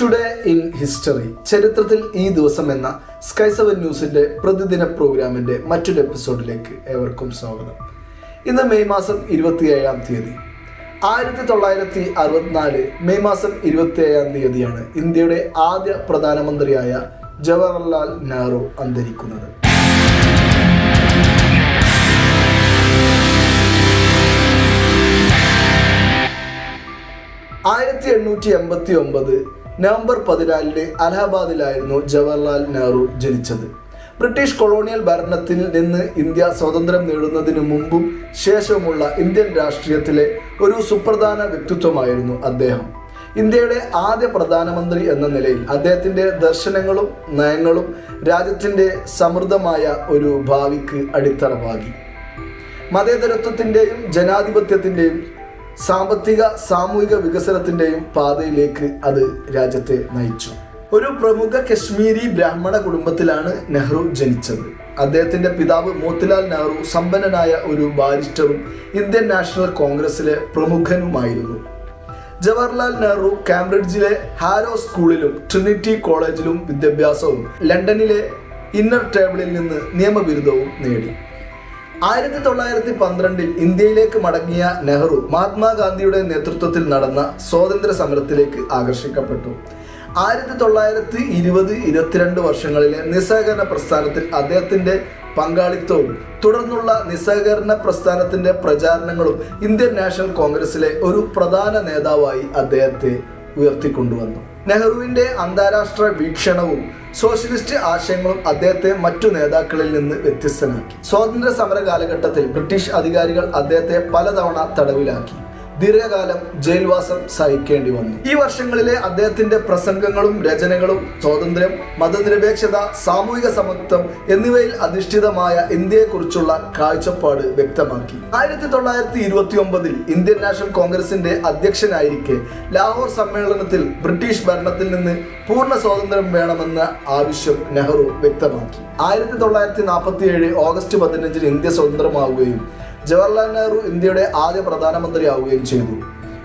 Today in history ചരിത്രത്തിൽ ഈ ദിവസം എന്ന സ്കൈ സെവൻ ന്യൂസിന്റെ പ്രതിദിന പ്രോഗ്രാമിന്റെ മറ്റൊരു എപ്പിസോഡിലേക്ക് ഏവർക്കും സ്വാഗതം. ഇന്ന് മെയ് മാസം ഇരുപത്തിയേഴാം തീയതി. ആയിരത്തി തൊള്ളായിരത്തി അറുപത്തിനാല് മെയ് മാസം ഇരുപത്തിയേഴാം തീയതിയാണ് ഇന്ത്യയുടെ ആദ്യ പ്രധാനമന്ത്രിയായ ജവഹർലാൽ നെഹ്റു അന്തരിക്കുന്നത്. ആയിരത്തി എണ്ണൂറ്റി എൺപത്തി ഒമ്പത് നവംബർ പതിനാലിന് അലഹബാദിലായിരുന്നു ജവഹർലാൽ നെഹ്റു ജനിച്ചത്. ബ്രിട്ടീഷ് കൊളോണിയൽ ഭരണത്തിൽ നിന്ന് ഇന്ത്യ സ്വാതന്ത്ര്യം നേടുന്നതിനു മുമ്പും ശേഷവുമുള്ള ഇന്ത്യൻ രാഷ്ട്രീയത്തിലെ ഒരു സുപ്രധാന വ്യക്തിത്വമായിരുന്നു അദ്ദേഹം. ഇന്ത്യയുടെ ആദ്യ പ്രധാനമന്ത്രി എന്ന നിലയിൽ അദ്ദേഹത്തിന്റെ ദർശനങ്ങളും നയങ്ങളും രാജ്യത്തിന്റെ സമൃദ്ധമായ ഒരു ഭാവിക്ക് അടിത്തറവാകി മതേതരത്വത്തിന്റെയും ജനാധിപത്യത്തിന്റെയും സാമ്പത്തിക സാമൂഹിക വികസനത്തിന്റെയും പാതയിലേക്ക് അത് രാജ്യത്തെ നയിച്ചു. ഒരു പ്രമുഖ കശ്മീരി ബ്രാഹ്മണ കുടുംബത്തിലാണ് നെഹ്റു ജനിച്ചത്. അദ്ദേഹത്തിന്റെ പിതാവ് മോത്തിലാൽ നെഹ്റു സമ്പന്നനായ ഒരു ബാരിസ്റ്ററും ഇന്ത്യൻ നാഷണൽ കോൺഗ്രസിലെ പ്രമുഖനുമായിരുന്നു. ജവഹർലാൽ നെഹ്റു കാംബ്രിഡ്ജിലെ ഹാരോ സ്കൂളിലും ട്രിനിറ്റി കോളേജിലും വിദ്യാഭ്യാസവും ലണ്ടനിലെ ഇന്നർ ടേബിളിൽ നിന്ന് നിയമബിരുദവും നേടി. ആയിരത്തി തൊള്ളായിരത്തി പന്ത്രണ്ടിൽ ഇന്ത്യയിലേക്ക് മടങ്ങിയ നെഹ്റു മഹാത്മാഗാന്ധിയുടെ നേതൃത്വത്തിൽ നടന്ന സ്വാതന്ത്ര്യ സമരത്തിലേക്ക് ആകർഷിക്കപ്പെട്ടു. ആയിരത്തി തൊള്ളായിരത്തി ഇരുപത് ഇരുപത്തിരണ്ട് വർഷങ്ങളിലെ നിസ്സഹകരണ പ്രസ്ഥാനത്തിൽ അദ്ദേഹത്തിന്റെ പങ്കാളിത്തവും തുടർന്നുള്ള നിസ്സഹകരണ പ്രസ്ഥാനത്തിന്റെ പ്രചാരണങ്ങളും ഇന്ത്യൻ നാഷണൽ കോൺഗ്രസിലെ ഒരു പ്രധാന നേതാവായി അദ്ദേഹത്തെ ഉയർത്തിക്കൊണ്ടുവന്നു. നെഹ്റുവിന്റെ അന്താരാഷ്ട്ര വീക്ഷണവും സോഷ്യലിസ്റ്റ് ആശയങ്ങളും അദ്ദേഹത്തെ മറ്റു നേതാക്കളിൽ നിന്ന് വ്യത്യസ്തനാക്കി സ്വാതന്ത്ര്യ സമര കാലഘട്ടത്തിൽ ബ്രിട്ടീഷ് അധികാരികൾ അദ്ദേഹത്തെ പലതവണ തടവിലാക്കി. ദീർഘകാലം ജയിൽവാസം സഹിക്കേണ്ടി വന്നു. ഈ വർഷങ്ങളിലെ അദ്ദേഹത്തിന്റെ പ്രസംഗങ്ങളും രചനകളും സ്വാതന്ത്ര്യം മതനിരപേക്ഷത സാമൂഹിക സമത്വം എന്നിവയിൽ അധിഷ്ഠിതമായ ഇന്ത്യയെക്കുറിച്ചുള്ള കാഴ്ചപ്പാട് വ്യക്തമാക്കി. ആയിരത്തി തൊള്ളായിരത്തി ഇരുപത്തി ഒമ്പതിൽ ഇന്ത്യൻ നാഷണൽ കോൺഗ്രസിന്റെ അധ്യക്ഷനായിരിക്കെ ലാഹോർ സമ്മേളനത്തിൽ ബ്രിട്ടീഷ് ഭരണത്തിൽ നിന്ന് പൂർണ സ്വാതന്ത്ര്യം വേണമെന്ന ആവശ്യം നെഹ്റു വ്യക്തമാക്കി. ആയിരത്തി തൊള്ളായിരത്തി നാൽപ്പത്തി ഏഴ് ഓഗസ്റ്റ് പതിനഞ്ചിന് ഇന്ത്യ സ്വതന്ത്രമാവുകയും ജവഹർലാൽ നെഹ്റു ഇന്ത്യയുടെ ആദ്യ പ്രധാനമന്ത്രിയാവുകയും ചെയ്തു.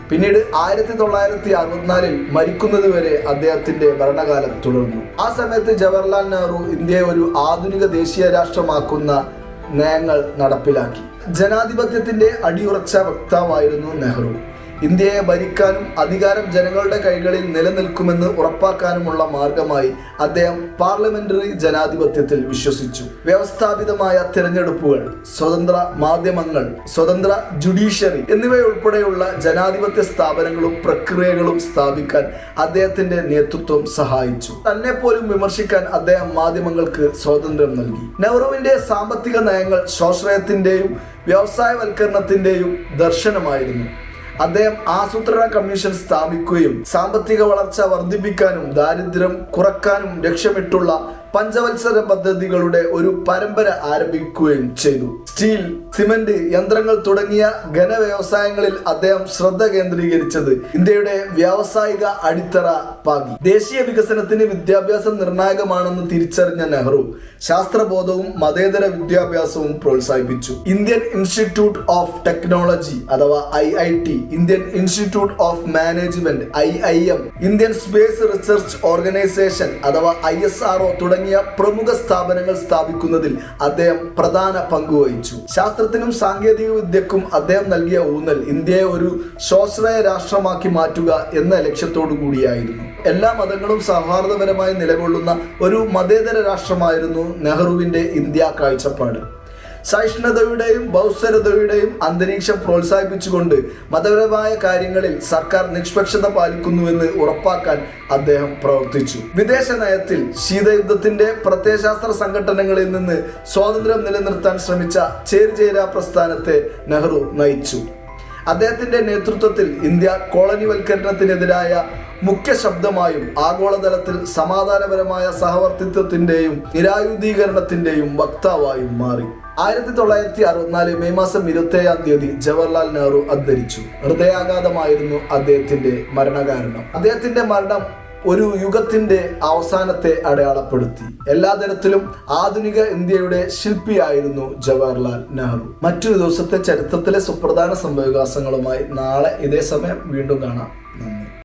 പിന്നീട് ആയിരത്തി തൊള്ളായിരത്തി അറുപത്തിനാലിൽ മരിക്കുന്നത് വരെ അദ്ദേഹത്തിന്റെ ഭരണകാലം തുടർന്നു. ആ സമയത്ത് ജവഹർലാൽ നെഹ്റു ഇന്ത്യയെ ഒരു ആധുനിക ദേശീയ രാഷ്ട്രമാക്കുന്ന നയങ്ങൾ നടപ്പിലാക്കി. ജനാധിപത്യത്തിന്റെ അടിയുറച്ച വക്താവായിരുന്നു നെഹ്റു. ഇന്ത്യയെ ഭരിക്കാനും അധികാരം ജനങ്ങളുടെ കൈകളിൽ നിലനിൽക്കുമെന്ന് ഉറപ്പാക്കാനുമുള്ള മാർഗമായി അദ്ദേഹം പാർലമെന്ററി ജനാധിപത്യത്തിൽ വിശ്വസിച്ചു. വ്യവസ്ഥാപിതമായ തിരഞ്ഞെടുപ്പുകൾ സ്വതന്ത്ര മാധ്യമങ്ങൾ സ്വതന്ത്ര ജുഡീഷ്യറി എന്നിവയുൾപ്പെടെയുള്ള ജനാധിപത്യ സ്ഥാപനങ്ങളും പ്രക്രിയകളും സ്ഥാപിക്കാൻ അദ്ദേഹത്തിന്റെ നേതൃത്വം സഹായിച്ചു. തന്നെ പോലും വിമർശിക്കാൻ അദ്ദേഹം മാധ്യമങ്ങൾക്ക് സ്വാതന്ത്ര്യം നൽകി. നെഹ്റുവിന്റെ സാമ്പത്തിക നയങ്ങൾ സ്വാശ്രയത്തിന്റെയും വ്യവസായവൽക്കരണത്തിന്റെയും ദർശനമായിരുന്നു. അദ്ദേഹം ആസൂത്രണ കമ്മീഷൻ സ്ഥാപിക്കുകയും സാമ്പത്തിക വളർച്ച വർദ്ധിപ്പിക്കാനും ദാരിദ്ര്യം കുറക്കാനും ലക്ഷ്യമിട്ടുള്ള പഞ്ചവത്സര പദ്ധതികളുടെ ഒരു പരമ്പര ആരംഭിക്കുകയും ചെയ്തു. സ്റ്റീൽ സിമന്റ് യന്ത്രങ്ങൾ തുടങ്ങിയ ഘനവ്യവസായങ്ങളിൽ അദ്ദേഹം ശ്രദ്ധ കേന്ദ്രീകരിച്ചത് ഇന്ത്യയുടെ വ്യാവസായിക അടിത്തറ പാകി. ദേശീയ വികസനത്തിന് വിദ്യാഭ്യാസം നിർണായകമാണെന്ന് തിരിച്ചറിഞ്ഞ നെഹ്റു ശാസ്ത്രബോധവും മതേതര വിദ്യാഭ്യാസവും പ്രോത്സാഹിപ്പിച്ചു. ഇന്ത്യൻ ഇൻസ്റ്റിറ്റ്യൂട്ട് ഓഫ് ടെക്നോളജി അഥവാ I I T Indian Institute of Management I I M Indian Space Research Organisation അഥവാ ഐ എസ് ആർ തുടങ്ങിയ പ്രമുഖ സ്ഥാപനങ്ങൾ സ്ഥാപിക്കുന്നതിൽ അദ്ദേഹം പ്രധാന പങ്കുവഹിച്ചു ശാസ്ത്രത്തിനും സാങ്കേതിക വിദ്യക്കും അദ്ദേഹം നൽകിയ ഊന്നൽ ഇന്ത്യയെ ഒരു സ്വാശ്രയ രാഷ്ട്രമാക്കി മാറ്റുക എന്ന ലക്ഷ്യത്തോടു കൂടിയായിരുന്നു. എല്ലാ മതങ്ങളും സൗഹാർദ്ദപരമായി നിലകൊള്ളുന്ന ഒരു മതേതര രാഷ്ട്രമായിരുന്നു നെഹ്റുവിന്റെ ഇന്ത്യ കാഴ്ചപ്പാട്. സഹിഷ്ണുതയുടെയും ബൗസരതയുടെയും അന്തരീക്ഷം പ്രോത്സാഹിപ്പിച്ചുകൊണ്ട് മതപരമായ കാര്യങ്ങളിൽ സർക്കാർ നിഷ്പക്ഷത പാലിക്കുന്നുവെന്ന് ഉറപ്പാക്കാൻ അദ്ദേഹം പ്രവർത്തിച്ചു. വിദേശ നയത്തിൽ ശീതയുദ്ധത്തിന്റെ പ്രത്യയശാസ്ത്ര സംഘടനകളിൽ നിന്ന് സ്വാതന്ത്ര്യം നിലനിർത്താൻ ശ്രമിച്ച ചേരിചേരാ പ്രസ്ഥാനത്തെ നെഹ്റു നയിച്ചു. അദ്ദേഹത്തിന്റെ നേതൃത്വത്തിൽ ഇന്ത്യ കോളനിവൽക്കരണത്തിനെതിരായ മുഖ്യ ശബ്ദമായും ആഗോളതലത്തിൽ സമാധാനപരമായ സഹവർത്തിത്വത്തിന്റെയും നിരായുധീകരണത്തിന്റെയും വക്താവായും മാറി. ആയിരത്തി തൊള്ളായിരത്തി അറുപത്തിനാല് മെയ് മാസം ഇരുപത്തേഴാം തീയതി ജവഹർലാൽ നെഹ്റു അന്തരിച്ചു. ഹൃദയാഘാതമായിരുന്നു അദ്ദേഹത്തിന്റെ മരണകാരണം. അദ്ദേഹത്തിന്റെ മരണം ഒരു യുഗത്തിന്റെ അവസാനത്തെ അടയാളപ്പെടുത്തി. എല്ലാ തരത്തിലും ആധുനിക ഇന്ത്യയുടെ ശില്പിയായിരുന്നു ജവഹർലാൽ നെഹ്റു. മറ്റൊരു ദിവസത്തെ ചരിത്രത്തിലെ സുപ്രധാന സംഭവവികാസങ്ങളുമായി നാളെ ഇതേ സമയം വീണ്ടും കാണാം.